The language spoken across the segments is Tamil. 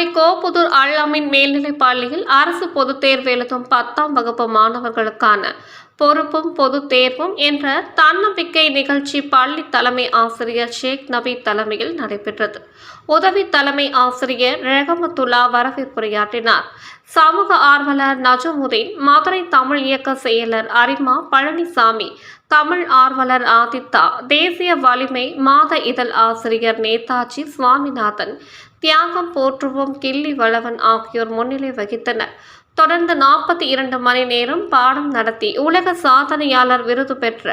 மதுரை கோப்புதூர் அல்லாமின் மேல்நிலைப் பள்ளியில் அரசு பொதுத் தேர்வு எழுதும் பத்தாம் வகுப்பு மாணவர்களுக்கான பொறுப்பும் பொது தேர்வும் என்ற தன்னம்பிக்கை நிகழ்ச்சி பள்ளி தலைமை ஆசிரியர் ஷேக் நபி தலைமையில் நடைபெற்றது. உதவி தலைமை ஆசிரியர் ரெஹமத்துல்லா வரவேற்புரையாற்றினார். சமூக ஆர்வலர் நஜமுதீன் மதுரை தமிழ் இயக்க செயலர் அரிமா பழனிசாமி தமிழ் ஆர்வலர் ஆதித்தா தேசிய வலிமை மாத இதழ் ஆசிரியர் நேதாஜி சுவாமிநாதன் தியாகம் போற்றுவோம் கிள்ளி வளவன் ஆகியோர் முன்னிலை வகித்தனர். தொடர்ந்து நாற்பத்தி இரண்டு மணி நேரம் பாடம் நடத்தி உலக சாதனையாளர் விருது பெற்ற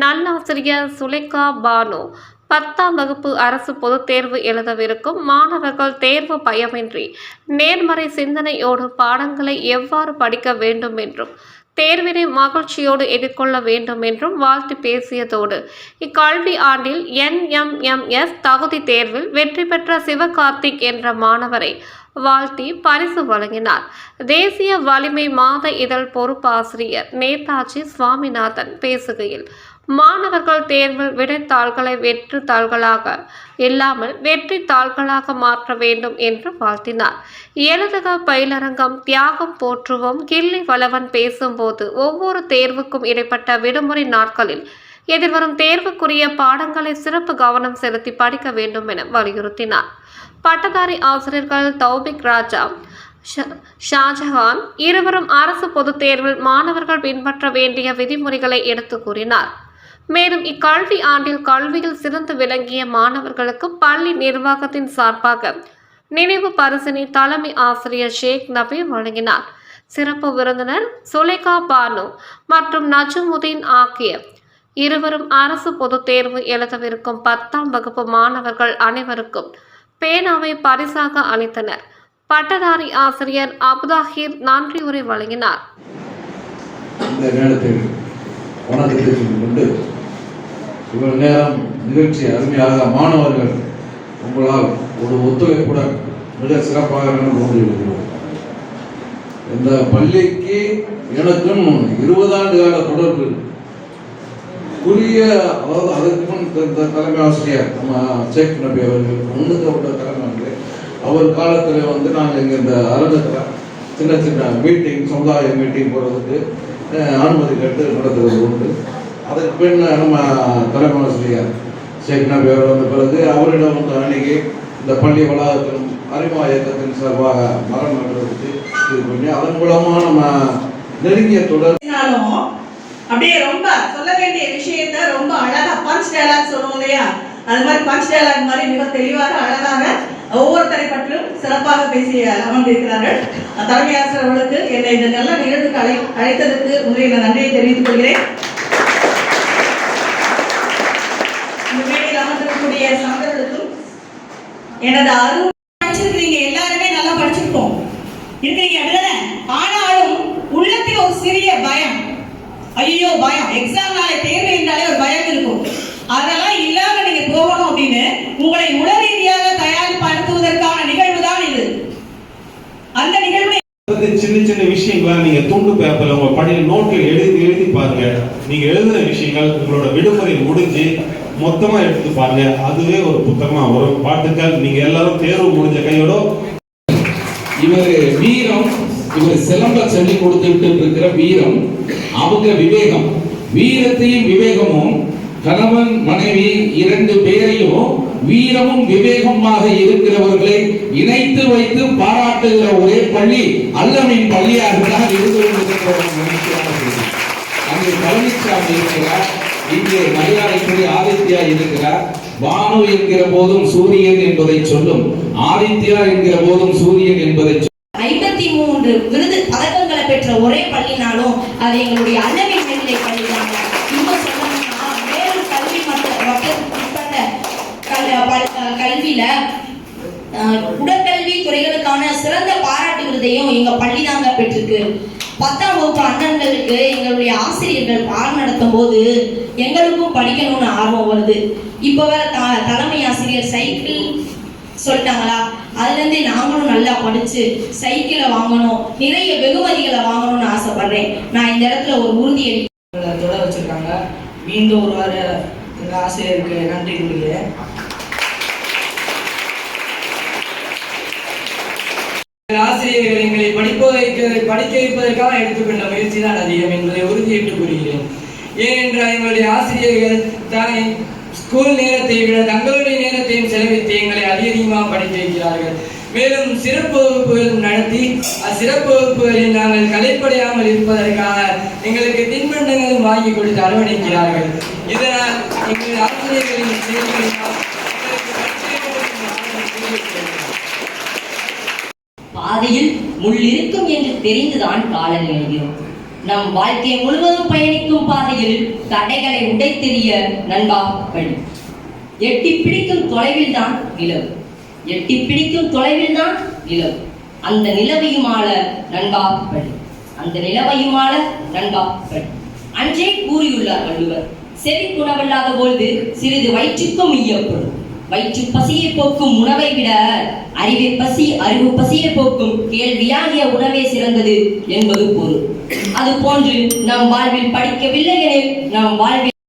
நல்லாசிரியர் சுலேகா பானு பத்தாம் வகுப்பு அரசு பொதுத் தேர்வு எழுதவிருக்கும் மாணவர்கள் தேர்வு பயமின்றி நேர்மறை சிந்தனையோடு பாடங்களை எவ்வாறு படிக்க வேண்டும் என்றும் தேர்வினை மகிழ்ச்சியோடு எதிர்கொள்ள வேண்டும் என்றும் வாழ்த்து பேசியதோடு இக்கல்வி ஆண்டில் என்எம்எம்எஸ் தகுதி தேர்வில் வெற்றி பெற்ற சிவகார்த்திக் என்ற மாணவரை வாழ்த்தி பரிசு வழங்கினார். தேசிய வலிமை மாத இதழ் பொறுப்பாசிரியர் நேதாஜி சுவாமிநாதன் பேசுகையில் மாணவர்கள் தேர்வில் விடைத்தாள்களை வெற்றித்தாள்களாக இல்லாமல் வெற்றி தாள்களாக மாற்ற வேண்டும் என்று வாழ்த்தினார். எழுதுக பயிலரங்கம் தியாகம் போற்றுவோம் கிள்ளி வளவன் பேசும்போது ஒவ்வொரு தேர்வுக்கும் இடைப்பட்ட விடுமுறை நாட்களில் எதிர்வரும் தேர்வுக்குரிய பாடங்களை சிறப்பு கவனம் செலுத்தி படிக்க வேண்டும் என வலியுறுத்தினார். பட்டதாரி ஆசிரியர்கள் தௌபிக் ராஜா ஷ- ஷாஜஹான் இருவரும் அரசு பொதுத் தேர்வில் மாணவர்கள் பின்பற்ற வேண்டிய விதிமுறைகளை எடுத்து கூறினார். மேலும் இக்கல்வி ஆண்டில் கல்வியில் சிறந்து விளங்கிய மாணவர்களுக்கு பள்ளி நிர்வாகத்தின் சார்பாக நினைவு பரிசினை தலைமை ஆசிரியர் ஷேக் நபி வழங்கினார். சிறப்பு விருந்தினர் சுலேகா பானு மற்றும் நஜுமுதீன் ஆகிய இருவரும் அரசு பொதுத் தேர்வு எழுதவிருக்கும் பத்தாம் வகுப்பு மாணவர்கள் அனைவருக்கும் பேனாவை பரிசாக அளித்தனர். பட்டதாரி ஆசிரியர் அபுதாஹிர் நன்றி உரை வழங்கினார். இந்த நேரத்தில் வணக்கத்தை கொண்டு இவ்வளவு நேரம் நிகழ்ச்சி அருமையாக மாணவர்கள் உங்களால் ஒரு ஒத்துழைப்புடன் மிக சிறப்பாக நடந்து இந்த பள்ளிக்கு எனக்கும் இருபது ஆண்டு கால தொடர்பு. புதிய அதாவது அதற்கு முன் தலைமை ஆசிரியர் நம்ம ஷேக் நபி அவர்கள் முன்னுக்கப்பட்ட தலைமை அவர் காலத்தில் வந்து நாங்கள் இங்கே இந்த அரங்கத்தில் சின்ன சின்ன மீட்டிங் சமுதாய மீட்டிங் போகிறதுக்கு அஹ், அனுமதி கேட்டு நடத்துறது உண்டு. அதுக்கு பின் நம்ம தலைமை ஆசிரியர் ஷேக் வந்த பிறகு அவரிடம் வந்து அணுகி இந்த பள்ளி வளாகத்திலும் அறிமுக இயக்கத்தின் சார்பாக மரம் நடுறதுக்கு இது பண்ணி அதன் மூலமாக நம்ம நெருங்கிய தொடர் அப்படியே ரொம்ப சொல்ல வேண்டிய விஷயத்த ரொம்ப அழகா பஞ்ச் டயலாக் சொல்லுவோம் இல்லையா? அது மாதிரி பஞ்ச் டயலாக் மாதிரி மிக தெளிவாக அழகாக ஒவ்வொருத்தரை பற்றியும் சிறப்பாக பேசி அமர்ந்திருக்கிறார்கள் தலைமை ஆசிரியர்களுக்கு என்னை இந்த நல்ல நிகழ்வுக்கு அழை அழைத்ததற்கு உங்களை நான் நன்றியை தெரிவித்துக் கொள்கிறேன் இந்த மேடையில் அமர்ந்திருக்கக்கூடிய சான்றர்களுக்கும் எனது அருள் படிச்சிருக்கிறீங்க எல்லாருமே நல்லா படிச்சிருக்கோம். இருக்கிறீங்க அப்படிதானே ஆனாலும் உள்ளத்தில் ஒரு சிறிய பயம். ஐயோ பயம். எக்ஸாம் நாளை தேர்வு என்றாலே ஒரு பயம் இருக்கும். அதெல்லாம் இல்லாம நீங்க போகணும் அப்படின்னு உங்களை உடல் ரீதியாக தயார்படுத்துவதற்கான நிகழ்வு தான் இது. அந்த நிகழ்வு விஷயங்களை நீங்க துண்டு பேப்பர்ல உங்க பணியில் நோட்டில் எழுதி எழுதி பாருங்க. நீங்க எழுதின விஷயங்கள் உங்களோட விடுமுறை முடிஞ்சு மொத்தமா எடுத்து பாருங்க. அதுவே ஒரு புத்தகமா வரும். பாட்டுக்கள் நீங்க எல்லாரும் தேர்வு முடிஞ்ச கையோட. இவர் வீரம் இவர் சிலம்ப சொல்லி கொடுத்துட்டு இருக்கிற வீரம் அவங்க விவேகம். வீரத்தையும் விவேகமும் கணவன் மனைவி இரண்டு பேரையும் வீரமும் விவேகமாக இருக்கிறவர்களை இணை வைத்து பாராட்டுகிற ஒரே பள்ளி அல்லமின் பள்ளியாக இருந்து அங்கே பழனிசாமி இருக்கிறார். இங்கே மயிலாடுதுறை ஆதித்யா இருக்கிறார். வானு என்கிற போதும் சூரியன் என்பதை சொல்லும். ஆதித்யா என்கிற போதும் சூரியன் என்பதை ஐம்பத்தி மூன்று விருது பதக்கங்களை பெற்ற ஒரே பள்ளினாலும் அது எங்களுடைய அண்ணனின் மேல்நிலை பள்ளி தாங்க இன்னும் சொல்லணும்னா வேறு கல்வி மற்ற கல்வியில துறைகளுக்கான சிறந்த பாராட்டு விருதையும் எங்க பள்ளி தாங்க பெற்றிருக்கு. பத்தாம் வகுப்பு அண்ணன்களுக்கு எங்களுடைய ஆசிரியர்கள் பாடம் நடத்தும் போது எங்களுக்கும் படிக்கணும்னு ஆர்வம் வருது. இப்போ வேற த- தலைமை ஆசிரியர் சைக்கிள் சொல்லிட்டாங்களா? அதுலேருந்தே நாங்களும் நல்லா படிச்சு சைக்கிளை வாங்கணும் நிறைய வெகுமதிகளை வாங்கணும்னு ஆசைப்படுறேன். நான் இந்த இடத்துல ஒரு உறுதி தொட வச்சிருக்காங்க. மீண்டும் ஒரு வார எங்கள் ஆசிரியருக்கு நன்றி கூறுகிறேன். ஆசிரியர்கள் எங்களை படிப்பதற்கு படிக்க வைப்பதற்காக எடுத்துக்கொண்ட முயற்சி தான் அதிகம் என்பதை உறுதியிட்டு கூறுகிறேன் ஏனென்றால் எங்களுடைய ஆசிரியர்கள் தானே ஸ்கூல் நேரத்தை விட தங்களுடைய நேரத்தையும் செலவித்து எங்களை அதிகமாக படிக்க வைக்கிறார்கள். மேலும் சிறப்பு வகுப்புகளும் நடத்தி அச்சிறப்பு வகுப்புகளில் நாங்கள் கலைப்படையாமல் இருப்பதற்காக எங்களுக்கு தின்பண்டங்களும் வாங்கி கொடுத்து அரவணைக்கிறார்கள். இதனால் எங்கள் ஆசிரியர்களின் செயல்களினால் எங்களுக்கு பாதையில் முள் இருக்கும் என்று தெரிந்துதான் காலம் எழுகிறோம் நம் வாழ்க்கை முழுவதும் பயணிக்கும் பாதையில் தடைகளை உடைத்தெறிய நண்பா வழி எட்டி பிடிக்கும் தொலைவில் தான் நிலவு. எட்டி பிடிக்கும் தொலைவில் தான் நிலவு. அந்த நிலவையுமால நண்பாக நண்பா வழி அந்த நிலவையுமால நண்பாக நண்பா வழி அன்றே கூறியுள்ளார் வள்ளுவர். செவி குணவில்லாத பொழுது சிறிது வயிற்றுக்கும் ஈயப்படும். வயிற்று பசியை போக்கும் உணவை விட அறிவை பசி அறிவு பசியை போக்கும் கேள்வியாகிய உணவே சிறந்தது என்பது பொருள். அது போன்று நம் வாழ்வில் படிக்கவில்லை எனில் நம் வாழ்வில்